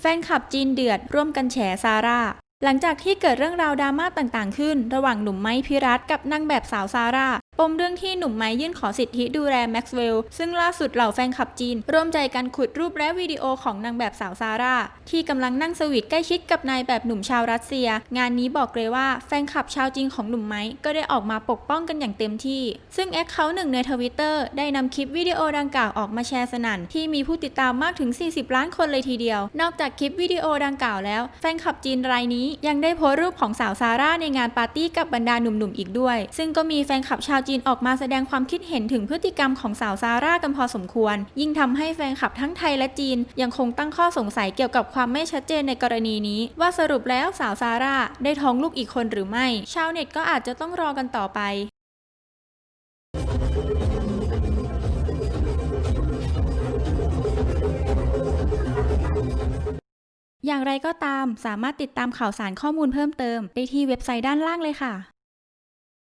แฟนคลับจีนเดือดร่วมกันแฉซาร่า หลังจากที่เกิดเรื่องราวดราม่าต่างๆ ขึ้น ระหว่างหนุ่มไม้พิรัตกับนางแบบสาวซาร่า มเรื่องที่หนุ่มไม้ยื่นขอสิทธิดูแลแม็กซ์เวลล์ซึ่งล่าสุดเหล่าแฟนคลับจีน ร่วมใจกันขุดรูปและวิดีโอของนางแบบสาวซาร่า ที่กำลังนั่งสวีทใกล้ชิดกับนายแบบหนุ่มชาวรัสเซีย งานนี้บอกเลยว่าแฟนคลับชาวจีนของหนุ่มไม้ก็ได้ออกมาปกป้องกันอย่างเต็มที่ ซึ่งแอคเคาท์หนึ่งในทวิตเตอร์ได้นำคลิปวิดีโอดังกล่าวออกมาแชร์สนั่นที่มีผู้ติดตามมากถึง 40 ล้านคนเลยทีเดียว นอกจากคลิปวิดีโอดังกล่าวแล้ว แฟนคลับจีนรายนี้ยังได้โพสต์รูปของสาวซาร่าในงานปาร์ตี้กับบรรดาหนุ่มๆอีกด้วย ซึ่งก็มีแฟนคลับชาวจีนออกมาแสดงความคิดเห็นถึงพฤติกรรมของสาวซาร่ากันพอสมควร ยิ่งทำให้แฟนคลับทั้งไทยและจีน ยังคงตั้งข้อสงสัยเกี่ยวกับความไม่ชัดเจนในกรณีนี้ ว่าสรุปแล้วสาวซาร่าได้ท้องลูกอีกคนหรือไม่ ชาวเน็ตก็อาจจะต้องรอกันต่อไปอย่างไรก็ตามสามารถติดตามข่าวสารข้อมูลเพิ่มเติม ได้ที่เว็บไซต์ด้านล่างเลยค่ะ